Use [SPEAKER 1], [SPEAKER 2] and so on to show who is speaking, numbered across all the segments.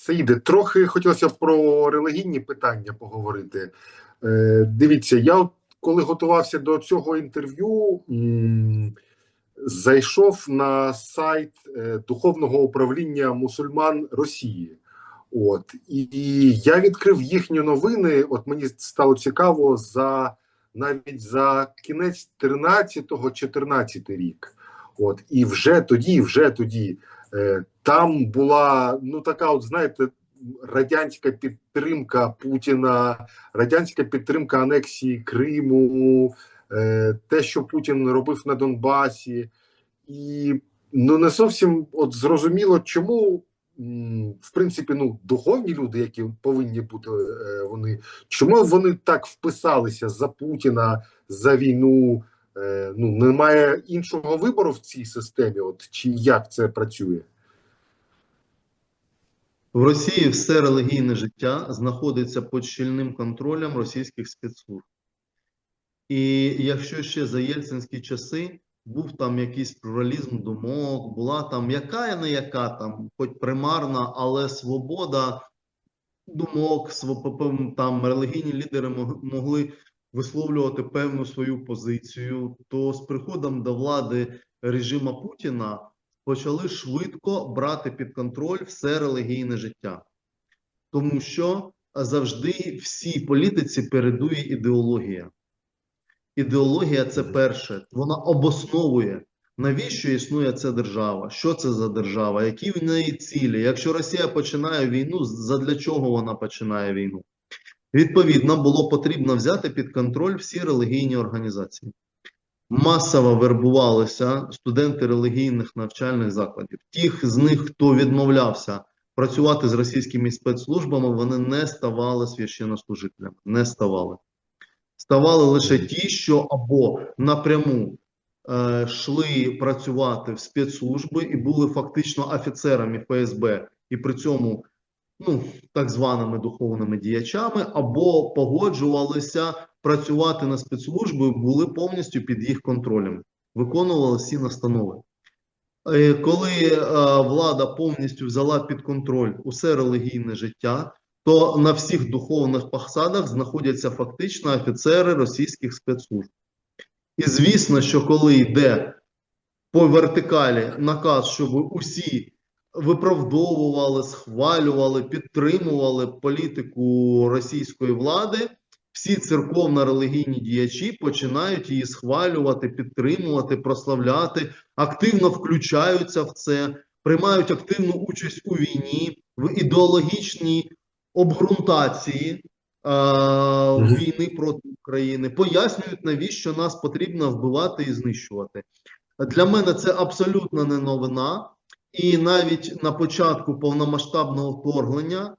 [SPEAKER 1] Саїде, трохи хотілося б про релігійні питання поговорити. Е, дивіться, я коли готувався до цього інтерв'ю, зайшов на сайт е, Духовного управління мусульман Росії. От, і, і я відкрив їхні новини. От мені стало цікаво за навіть за кінець 13-14 рік. От, і вже тоді, вже тоді. Е, Там була ну така, от знаєте, радянська підтримка Путіна, радянська підтримка анексії Криму, е, те, що Путін робив на Донбасі, і ну не зовсім от зрозуміло, чому. В принципі, ну духовні люди, які повинні бути е, вони, чому вони так вписалися за Путіна за війну? Е, Ну немає іншого вибору в цій системі. От чи як це працює?
[SPEAKER 2] В Росії все релігійне життя знаходиться під щільним контролем російських спецслужб. І якщо ще за єльцинські часи був там якийсь плюралізм думок, була там яка не яка там, хоч примарна, але свобода думок, там релігійні лідери могли висловлювати певну свою позицію, то з приходом до влади режима Путіна почали швидко брати під контроль все релігійне життя, тому що завжди всій політиці передує ідеологія. Ідеологія це перше, вона обосновує, навіщо існує ця держава, що це за держава, які в неї цілі. Якщо Росія починає війну, задля чого вона починає війну? Відповідно, було потрібно взяти під контроль всі релігійні організації. Масово вербувалися студенти релігійних навчальних закладів. Тих з них, хто відмовлявся працювати з російськими спецслужбами, вони не ставали священнослужителями, не ставали. Ставали лише ті, що або напряму е, йшли працювати в спецслужби і були фактично офіцерами ФСБ, і при цьому ну, так званими духовними діячами, або погоджувалися працювати на спецслужби, були повністю під їх контролем, виконували всі настанови. Е, Коли е, влада повністю взяла під контроль усе релігійне життя, то на всіх духовних посадах знаходяться фактично офіцери російських спецслужб. І звісно, що коли йде по вертикалі наказ, щоб усі виправдовували, схвалювали, підтримували політику російської влади, всі церковно-релігійні діячі починають її схвалювати, підтримувати, прославляти, активно включаються в це, приймають активну участь у війні, в ідеологічній обґрунтації е, війни проти України, пояснюють, навіщо нас потрібно вбивати і знищувати. Для мене це абсолютно не новина. І навіть на початку повномасштабного вторгнення,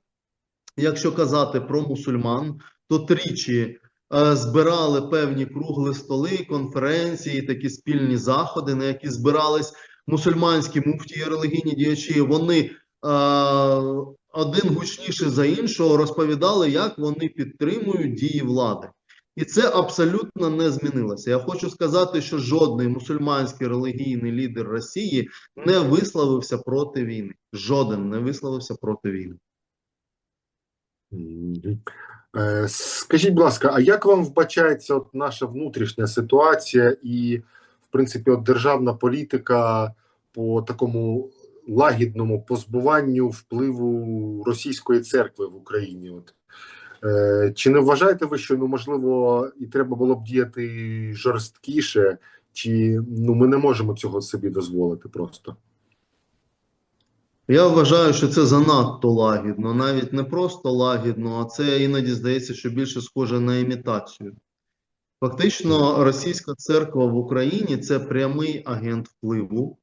[SPEAKER 2] якщо казати про мусульман, то тричі е, збирали певні кругли столи, конференції, такі спільні заходи, на які збирались мусульманські муфтії, релігійні діячі. Вони е, один гучніше за іншого розповідали, як вони підтримують дії влади. І це абсолютно не змінилося. Я хочу сказати, що жодний мусульманський релігійний лідер Росії не висловився проти війни. Жоден не висловився проти війни.
[SPEAKER 1] Е, Скажіть, будь ласка, а як вам вбачається от наша внутрішня ситуація і, в принципі, от державна політика по такому лагідному позбуванню впливу російської церкви в Україні? От чи не вважаєте ви, що ну можливо і треба було б діяти жорсткіше, чи ну ми не можемо цього собі дозволити просто?
[SPEAKER 2] Я вважаю, що це занадто лагідно, навіть не просто лагідно, а це іноді здається, що більше схоже на імітацію. Фактично, російська церква в Україні це прямий агент впливу,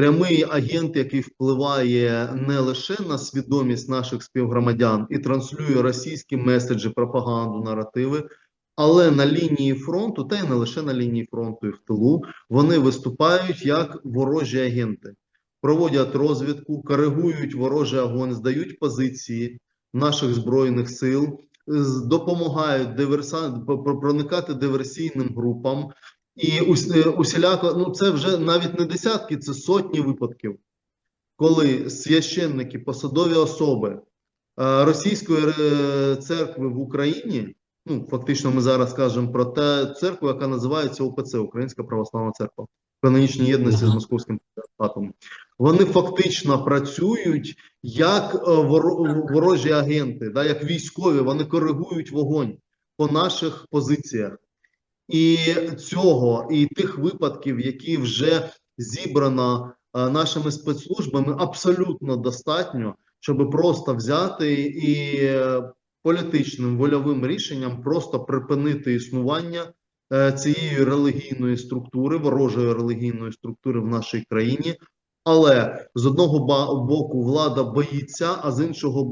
[SPEAKER 2] прямий агент, який впливає не лише на свідомість наших співгромадян і транслює російські меседжі, пропаганду, наративи, але на лінії фронту, та й не лише на лінії фронту і в тилу, вони виступають як ворожі агенти проводять розвідку, коригують ворожий огонь, здають позиції наших збройних сил, допомагають диверсан... п- п- проникати диверсійним групам. І е, усіляко, ну це вже навіть не десятки, це сотні випадків, коли священники, посадові особи е, російської е, церкви в Україні, ну фактично, ми зараз кажемо про те церкву, яка називається ОПЦ Українська Православна Церква, канонічній єдності з московським патріархатом. Вони фактично працюють як ворожі агенти, да, як військові, вони коригують вогонь по наших позиціях. І цього, і тих випадків, які вже зібрано е, нашими спецслужбами, абсолютно достатньо, щоб просто взяти і е, політичним вольовим рішенням просто припинити існування е, цієї релігійної структури, ворожої релігійної структури в нашій країні. Але з одного боку влада боїться, а з іншого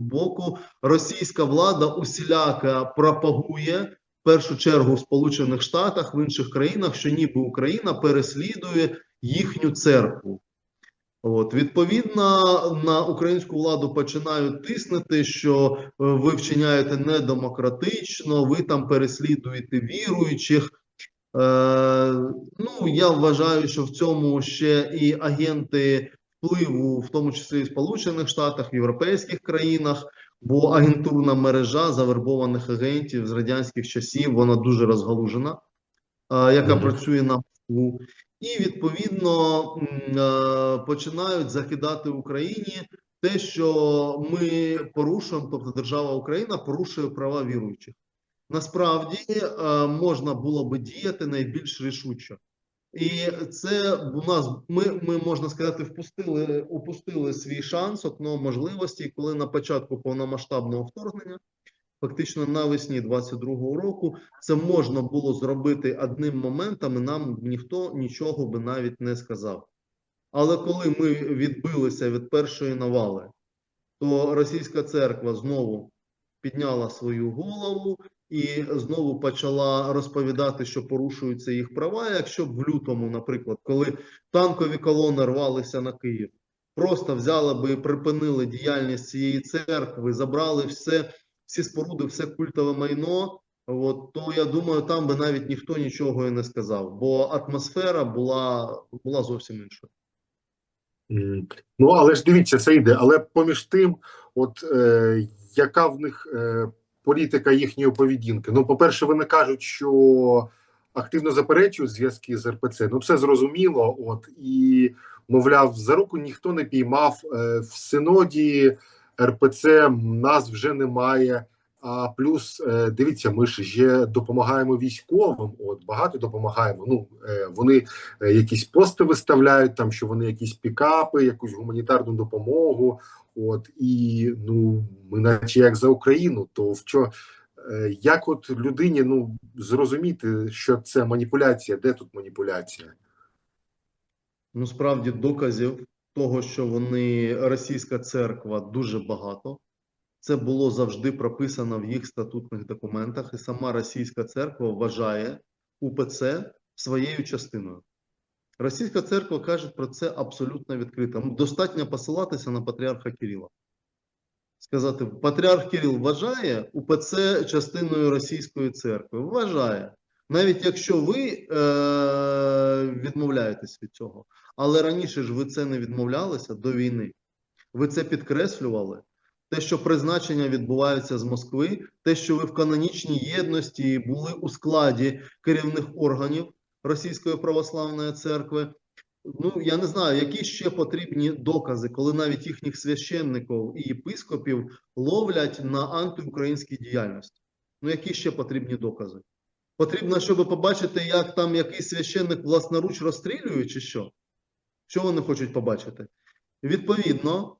[SPEAKER 2] боку російська влада усіляко пропагує першу чергу в Сполучених Штатах, в інших країнах, що ніби Україна переслідує їхню церкву. От, відповідно, на українську владу починають тиснути, що е, ви вчиняєте недемократично, ви там переслідуєте віруючих. Е, ну, я вважаю, що в цьому ще і агенти впливу, в тому числі і в Сполучених Штатах, в європейських країнах, бо агентурна мережа завербованих агентів з радянських часів вона дуже розгалужена, е, яка працює на Москву. І відповідно е, починають закидати Україні те, що ми порушуємо, тобто держава Україна порушує права віруючих. Насправді е, можна було би діяти найбільш рішуче. І це у нас ми, ми можна сказати, впустили, упустили свій шанс, окно можливості, коли на початку повномасштабного вторгнення, фактично навесні 22-го року, це можна було зробити одним моментом, і нам ніхто нічого би навіть не сказав. Але коли ми відбилися від першої навали, то російська церква знову підняла свою голову і знову почала розповідати, що порушуються їх права. Якщо б в лютому, наприклад, коли танкові колони рвалися на Київ, просто взяли би і припинили діяльність цієї церкви, забрали все, всі споруди, все культове майно. От то я думаю, там би навіть ніхто нічого і не сказав, бо атмосфера була, була зовсім іншою.
[SPEAKER 1] Ну, але ж дивіться, це йде. Але поміж тим, от е, яка в них е, політика їхньої поведінки? Ну, по-перше, вони кажуть, що активно заперечують зв'язки з РПЦ. Ну, це зрозуміло. От і мовляв, за руку ніхто не піймав е, в синоді РПЦ. Нас вже немає. А плюс е, дивіться, ми ж ще допомагаємо військовим. От багато допомагаємо. Ну е, вони якісь пости виставляють там, що вони якісь пікапи, якусь гуманітарну допомогу. От і ну ми, наче як за Україну, то в чо е, як от людині ну зрозуміти, що це маніпуляція? Де тут маніпуляція?
[SPEAKER 2] Ну, справді доказів того, що вони російська церква, дуже багато. Це було завжди прописано в їх статутних документах, і сама російська церква вважає УПЦ своєю частиною. Російська церква каже про це абсолютно відкрито. Ну, Достатньо посилатися на патріарха Кирила. Сказати, патріарх Кирил вважає УПЦ частиною російської церкви. Вважає. Навіть якщо ви е, відмовляєтесь від цього. Але раніше ж ви це не відмовлялися до війни. Ви це підкреслювали. Те, що призначення відбувається з Москви, те, що ви в канонічній єдності були у складі керівних органів Російської православної церкви. Ну я не знаю, які ще потрібні докази, коли навіть їхніх священників і єпископів ловлять на антиукраїнській діяльності. Ну які ще потрібні докази? Потрібно, щоб побачити, як там якийсь священник власноруч розстрілює, чи що? Що вони хочуть побачити? Відповідно,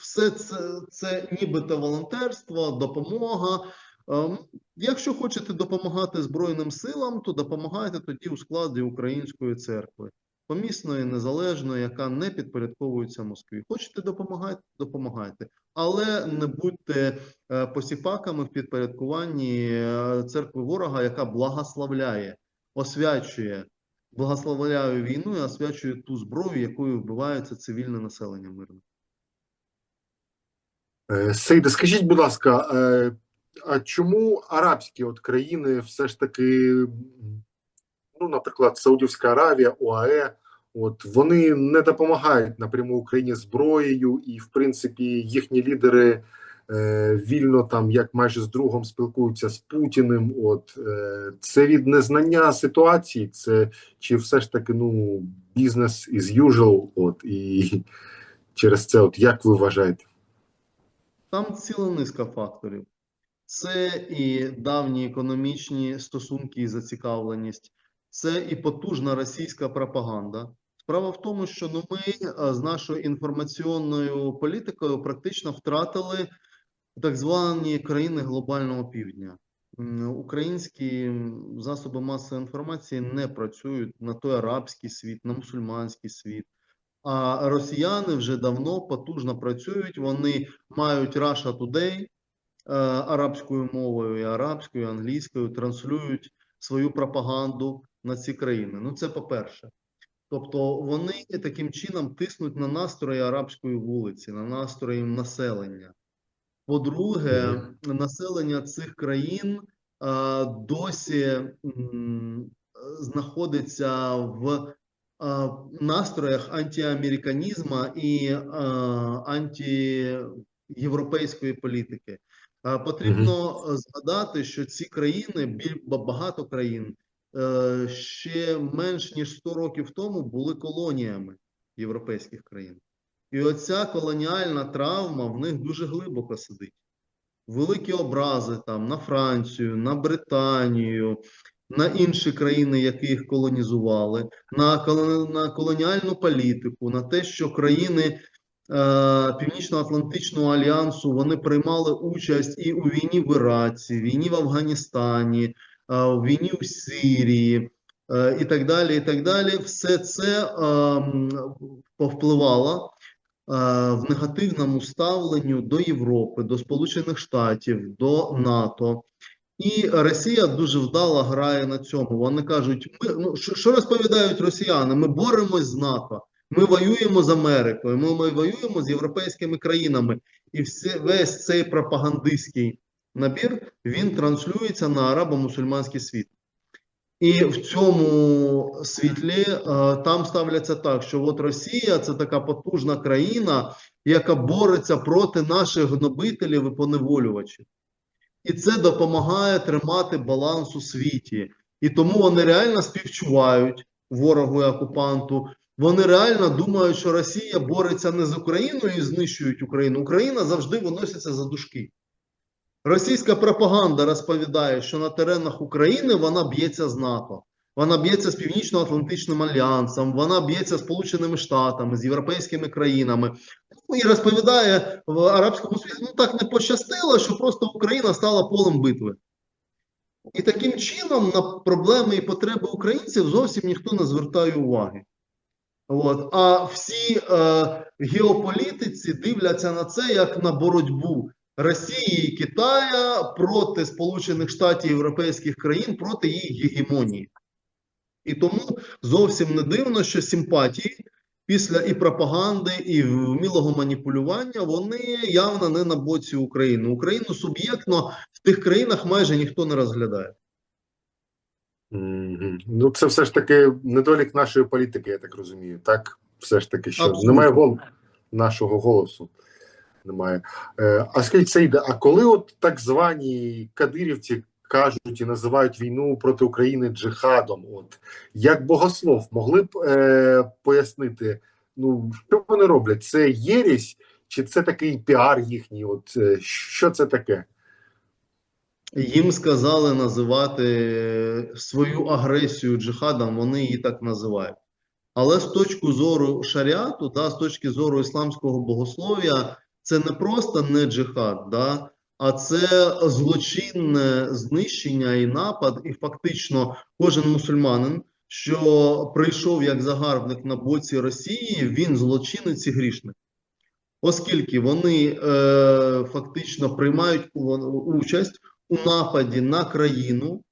[SPEAKER 2] все це, це нібито волонтерство, допомога. Ем, Якщо хочете допомагати Збройним силам, то допомагайте тоді у складі Української церкви, помісної, незалежної, яка не підпорядковується Москві. Хочете допомагати, допомагайте, але не будьте е, посіпаками в підпорядкуванні е, церкви ворога, яка благословляє, освячує, благословляє війну і освячує ту зброю, якою вбивається цивільне населення мирне.
[SPEAKER 1] Е, Сейде, скажіть, будь ласка, а чому арабські от країни все ж таки, ну, наприклад, Саудівська Аравія, ОАЕ, От вони не допомагають напряму Україні зброєю, і в принципі їхні лідери е, вільно там, як майже з другом, спілкуються з Путіним. От е, це від незнання ситуації, це чи все ж таки ну бізнес is usual, От і через це, от як ви вважаєте?
[SPEAKER 2] Там ціла низка факторів. Це і давні економічні стосунки і зацікавленість, це і потужна російська пропаганда. Справа в тому, що ну, ми е, з нашою інформаційною політикою практично втратили так звані країни глобального півдня. Українські засоби масової інформації не працюють на той арабський світ, на мусульманський світ. А росіяни вже давно потужно працюють. Вони мають Russia Today арабською мовою, і арабською, і англійською, транслюють свою пропаганду на ці країни. Ну, це по-перше. Тобто вони таким чином тиснуть на настрої арабської вулиці, на настрої населення. По-друге, населення цих країн е, досі м, знаходиться в е, настроях антиамериканізму і е, антиєвропейської політики. Е, Потрібно е, згадати, що ці країни, біль- багато країн, е, ще менш ніж 100 років тому були колоніями європейських країн. І оця колоніальна травма в них дуже глибоко сидить. Великі образи там на Францію, на Британію, на інші країни, які їх колонізували, на, колоніальну політику, на те, що країни Північно-Атлантичного альянсу вони приймали участь і у війні в Іраці, війні в Афганістані, е, в війні в Сирії е, і так далі. І так далі. Все це е, повпливало е, в негативному ставленню до Європи, до Сполучених Штатів, до НАТО. І Росія дуже вдало грає на цьому. Вони кажуть: ми ну що розповідають росіяни? Ми боремось з НАТО, ми воюємо з Америкою, ми, ми воюємо з європейськими країнами, і все, весь цей пропагандистський набір він транслюється на арабо-мусульманський світ. І в цьому світлі е, там ставляться так, що от Росія це така потужна країна, яка бореться проти наших гнобителів і поневолювачів. І це допомагає тримати баланс у світі. І тому вони реально співчувають ворогу і окупанту. Вони реально думають, що Росія бореться не з Україною і знищують Україну. Україна завжди виноситься за дужки. Російська пропаганда розповідає, що на теренах України вона б'ється з НАТО, вона б'ється з Північно-Атлантичним альянсом, вона б'ється з Сполученими Штатами, з європейськими країнами. Ну, І розповідає в арабському світі, ну так не пощастило, що просто Україна стала полем битви. І таким чином на проблеми і потреби українців зовсім ніхто не звертає уваги. От. А всі е, геополітиці дивляться на це як на боротьбу Росії і Китая проти Сполучених Штатів Європейських країн, проти їх гегемонії. І тому зовсім не дивно, що симпатії після і пропаганди, і вмілого маніпулювання вони явно не на боці України. Україну суб'єктно в тих країнах майже ніхто не розглядає.
[SPEAKER 1] Ну, це все ж таки недолік нашої політики, я так розумію. Так, все ж таки, що
[SPEAKER 2] Абсолютно.
[SPEAKER 1] немає гол нашого голосу. Немає. Е, а скажіть, Саїда, а коли от так звані кадирівці кажуть і називають війну проти України джихадом, от як богослов, могли б е, пояснити, ну що вони роблять? Це єресь, чи це такий піар їхній? От е, що це таке?
[SPEAKER 2] Їм сказали називати свою агресію джихадом, вони її так називають. Але з точки зору шаріату, да, з точки зору ісламського богослов'я, це не просто не джихад, да, а це злочинне знищення і напад, і фактично кожен мусульманин, що прийшов як загарбник на боці Росії, він злочинець і грішник. Оскільки вони е, фактично приймають участь у нападі на країну,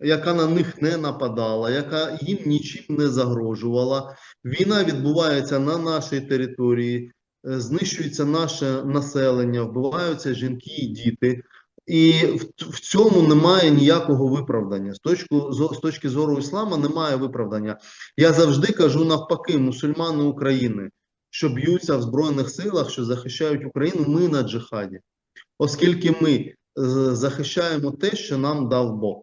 [SPEAKER 2] яка на них не нападала, яка їм нічим не загрожувала. Війна відбувається на нашій території, е, знищується наше населення, вбиваються жінки і діти. І в, в цьому немає ніякого виправдання. З точки, з точки зору іслама немає виправдання. Я завжди кажу навпаки, мусульмани України, що б'ються в Збройних силах, що захищають Україну, ми на джихаді. Оскільки ми захищаємо те, що нам дав Бог.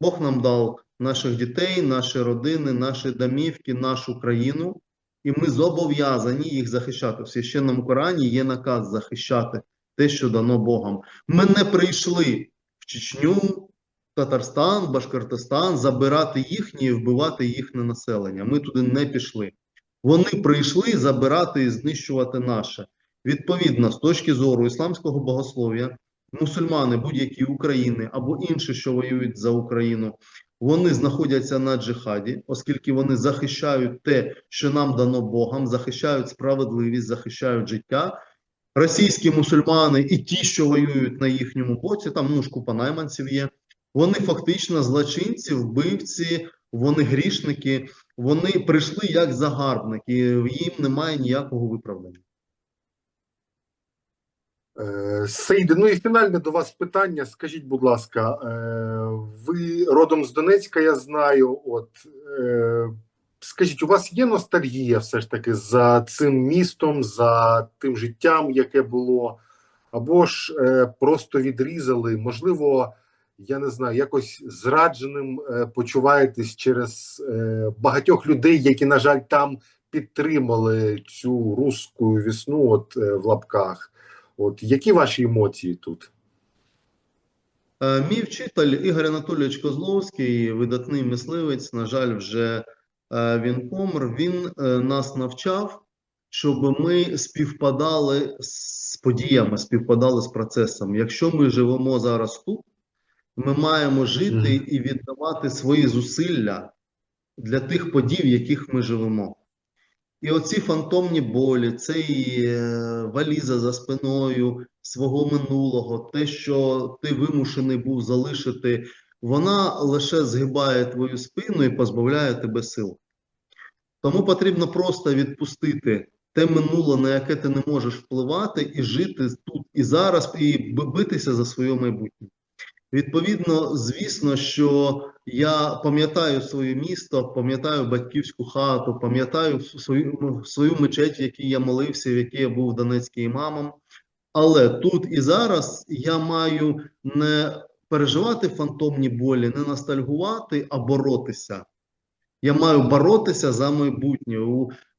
[SPEAKER 2] Бог нам дав наших дітей, наші родини, наші домівки, нашу країну, і ми зобов'язані їх захищати. В священному Корані є наказ захищати те, що дано Богом. Ми не прийшли в Чечню, Татарстан, Башкортостан забирати їхнє і вбивати їхнє населення. Ми туди не пішли. Вони прийшли забирати і знищувати наше. Відповідно, з точки зору ісламського богослов'я, мусульмани будь-які України або інші, що воюють за Україну, вони знаходяться на джихаді, оскільки вони захищають те, що нам дано Богом, захищають справедливість, захищають життя. Російські мусульмани і ті, що воюють на їхньому боці, там ну ж купа найманців є. Вони фактично злочинці, вбивці, вони грішники, вони прийшли як загарбники, їм немає ніякого виправдання.
[SPEAKER 1] Е, Сейде, ну і фінальне до вас питання. Скажіть, будь ласка, е, ви родом з Донецька, я знаю. От е, скажіть, у вас є ностальгія все ж таки за цим містом, за тим життям, яке було, або ж просто відрізали? Можливо, я не знаю, якось зрадженим почуваєтесь через багатьох людей, які, на жаль, там підтримали цю русську весну, от в лапках. От які ваші емоції тут?
[SPEAKER 2] Е, Мій вчитель Ігор Анатолійович Козловський, видатний мисливець, на жаль, вже е, він помер. Він е, нас навчав, щоб ми співпадали з подіями, співпадали з процесом. Якщо ми живемо зараз тут, ми маємо жити і віддавати свої зусилля для тих подій, в яких ми живемо. І оці фантомні болі, цей е, валіза за спиною свого минулого, те, що ти вимушений був залишити, вона лише згибає твою спину і позбавляє тебе сил. Тому потрібно просто відпустити те минуле, на яке ти не можеш впливати, і жити тут і зараз, і битися за своє майбутнє. Відповідно, звісно, що я пам'ятаю своє місто, пам'ятаю батьківську хату, пам'ятаю свою, свою мечеть, в якій я молився, в якій я був Донецьким імамом. Але тут і зараз я маю не переживати фантомні болі, не ностальгувати, а боротися. Я маю боротися за майбутнє.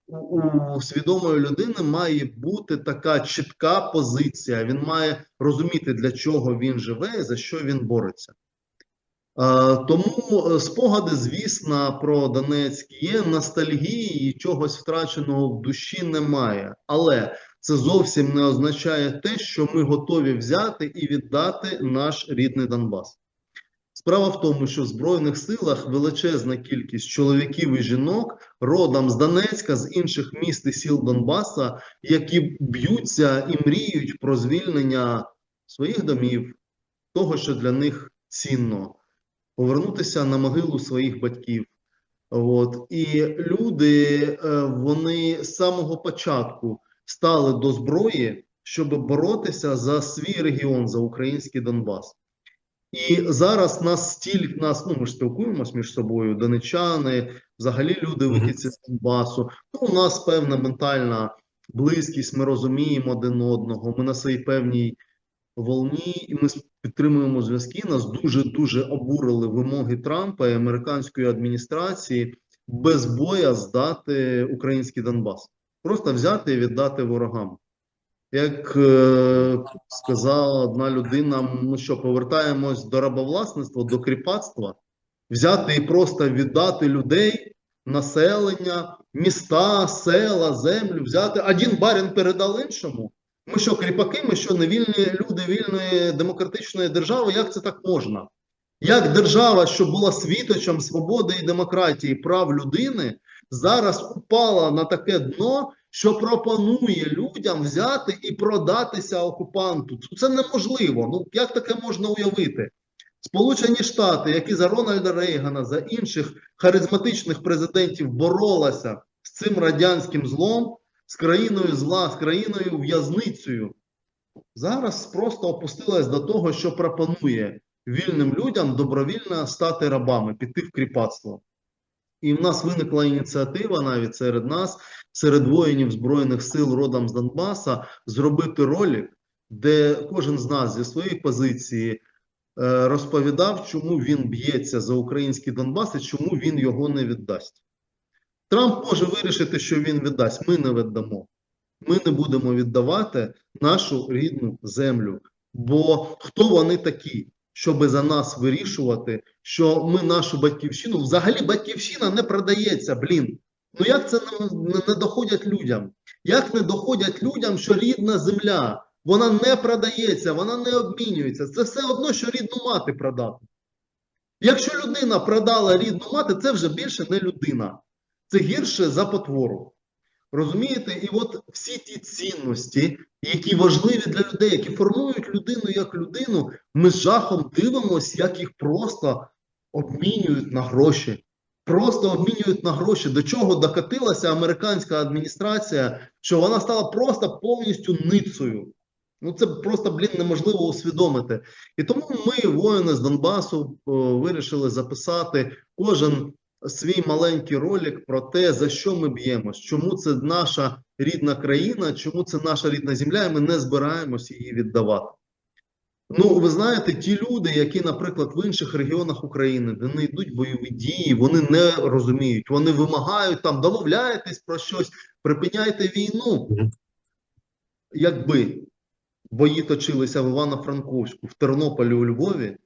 [SPEAKER 2] У, свідомої людини має бути така чітка позиція. Він має розуміти, для чого він живе і за що він бореться. Тому е, спогади, звісно, про Донецьк є ностальгії, і чогось втраченого в душі немає. Але це зовсім не означає те, що ми готові взяти і віддати наш рідний Донбас. Справа в тому, що в Збройних силах величезна кількість чоловіків і жінок родом з Донецька, з інших міст і сіл Донбаса, які б'ються і мріють про звільнення своїх домів, того, що для них цінно, повернутися на могилу своїх батьків. От. І люди, е, вони з самого початку стали до зброї, щоб боротися за свій регіон, за український Донбас. І зараз нас стільки нас, ну ми ж спілкуємось між собою, донечани, взагалі люди вихідці з Донбасу. Ну, у нас певна ментальна близькість, ми розуміємо один одного, ми на своїй певній волні, і ми підтримуємо зв'язки. Нас дуже дуже обурили вимоги Трампа і американської адміністрації без боя здати український Донбас, просто взяти і віддати ворогам. Як е, сказала одна людина, ми що повертаємось до рабовласництва, до кріпацтва, взяти і просто віддати людей, населення, міста, села, землю, взяти один барін передав іншому. Ми що, кріпаки, ми що, невільні люди вільної демократичної держави? Як це так можна? Як держава, що була світочем свободи і демократії, прав людини, зараз упала на таке дно, що пропонує людям взяти і продатися окупанту. Це неможливо. Ну як таке можна уявити? Сполучені Штати, які за Рональда Рейгана, за інших харизматичних президентів боролися з цим радянським злом, з країною зла, з країною в'язницею. зараз просто опустилась до того, що пропонує вільним людям добровільно стати рабами, піти в кріпацтво. І в нас виникла ініціатива навіть серед нас, серед воїнів Збройних сил родом з Донбаса, зробити ролик, де кожен з нас зі своєї позиції е, розповідав, чому він б'ється за український Донбас і чому він його не віддасть. Трамп може вирішити, що він віддасть. Ми не віддамо. Ми не будемо віддавати нашу рідну землю. Бо хто вони такі, щоб за нас вирішувати, що ми нашу батьківщину, взагалі батьківщина не продається, блін. Ну як це не, не, доходять людям? Як не доходять людям, що рідна земля, вона не продається, вона не обмінюється. Це все одно, що рідну мати продати. Якщо людина продала рідну мати, це вже більше не людина. Це гірше за потвору. Розумієте? І от всі ті цінності, які важливі для людей, які формують людину як людину, ми з жахом дивимося, як їх просто обмінюють на гроші. Просто обмінюють на гроші. До чого докатилася американська адміністрація, що вона стала просто повністю ницею. Ну це просто, блін, неможливо усвідомити. І тому ми, воїни з Донбасу, о, вирішили записати кожен свій маленький ролик про те, за що ми б'ємось, чому це наша рідна країна, чому це наша рідна земля, і ми не збираємось її віддавати. Ну, ви знаєте, ті люди, які, наприклад, в інших регіонах України, де не йдуть бойові дії, вони не розуміють, вони вимагають там, домовляйтесь про щось, припиняйте війну. Якби бої точилися в Івано-Франковську, в Тернополі, у Львові,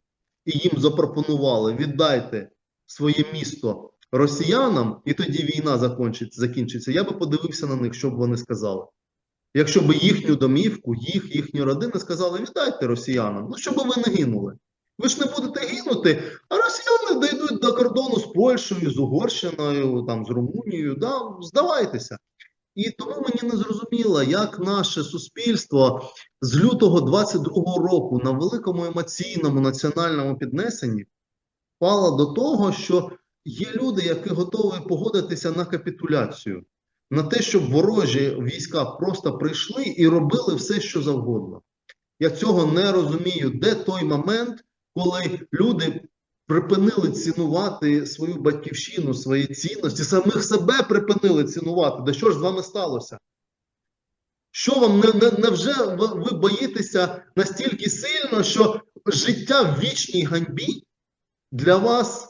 [SPEAKER 2] і їм запропонували віддайте своє місто росіянам, і тоді війна закінчиться, закінчиться, я би подивився на них, що б вони сказали. Якщо б їхню домівку, їх, їхні родини сказали, віддайте росіянам, ну щоб ви не гинули. Ви ж не будете гинути, а росіяни дійдуть до кордону з Польщею, з Угорщиною, там, з Румунією, да, здавайтеся. І тому мені не зрозуміло, як наше суспільство з лютого 22-го року на великому емоційному національному піднесенні впало до того, що є люди, які готові погодитися на капітуляцію, на те, щоб ворожі війська просто прийшли і робили все, що завгодно. Я цього не розумію, де той момент, коли люди припинили цінувати свою батьківщину, свої цінності, самих себе припинили цінувати. Да що ж з вами сталося? Що вам не, не, невже ви боїтеся настільки сильно, що життя в вічній ганьбі для вас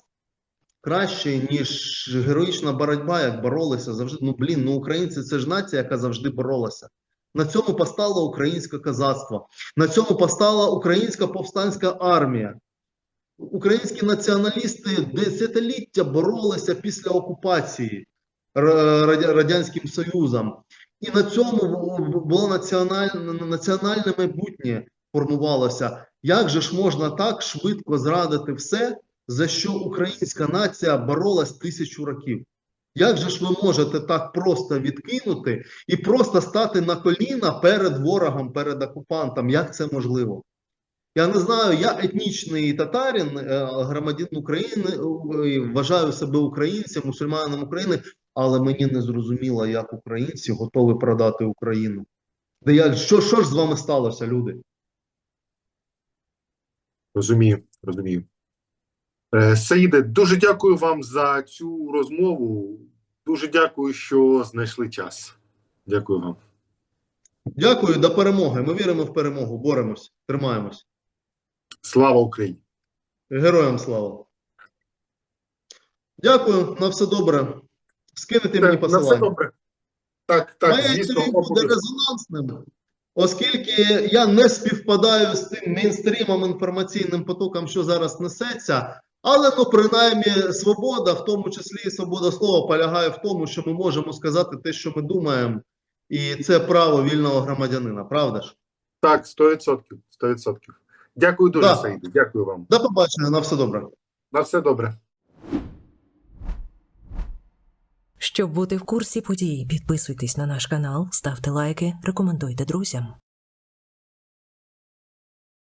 [SPEAKER 2] краще, ніж героїчна боротьба, як боролися завжди. Ну блін, ну українці це ж нація, яка завжди боролася. На цьому постало українське козацтво, на цьому постала українська повстанська армія. Українські націоналісти десятиліття боролися після окупації Радянським Союзом. І на цьому було національне, національне майбутнє формувалося. Як же ж можна так швидко зрадити все, за що українська нація боролась тисячу років? Як же ж ви можете так просто відкинути і просто стати на коліна перед ворогом, перед окупантом? Як це можливо? Я не знаю, я етнічний татарин, е, громадянин України, е, вважаю себе українцем, мусульманином України, але мені не зрозуміло, як українці готові продати Україну. Де як, що, що ж з вами сталося, люди?
[SPEAKER 1] Розумію, розумію. Е, Саїде, дуже дякую вам за цю розмову. Дуже дякую, що знайшли час. Дякую вам.
[SPEAKER 2] Дякую, до перемоги. Ми віримо в перемогу, боремось, тримаємось.
[SPEAKER 1] Слава Україні!
[SPEAKER 2] Героям слава. Дякую, на все добре. Скинете мені
[SPEAKER 1] Так, на все добре. Так, так,
[SPEAKER 2] Моє інтерв'ю буде резонансним, оскільки я не співпадаю з тим мейнстрімом інформаційним потоком, що зараз несеться. Але ну, принаймні, свобода, в тому числі і свобода слова, полягає в тому, що ми можемо сказати те, що ми думаємо, і це право вільного громадянина, правда ж?
[SPEAKER 1] Так, 100%. 100%. Дякую дуже,
[SPEAKER 2] Так.
[SPEAKER 1] Саїде. Дякую вам.
[SPEAKER 2] До побачення, на все добре.
[SPEAKER 1] На все добре.
[SPEAKER 3] Щоб бути в курсі подій, підписуйтесь на наш канал, ставте лайки, рекомендуйте друзям.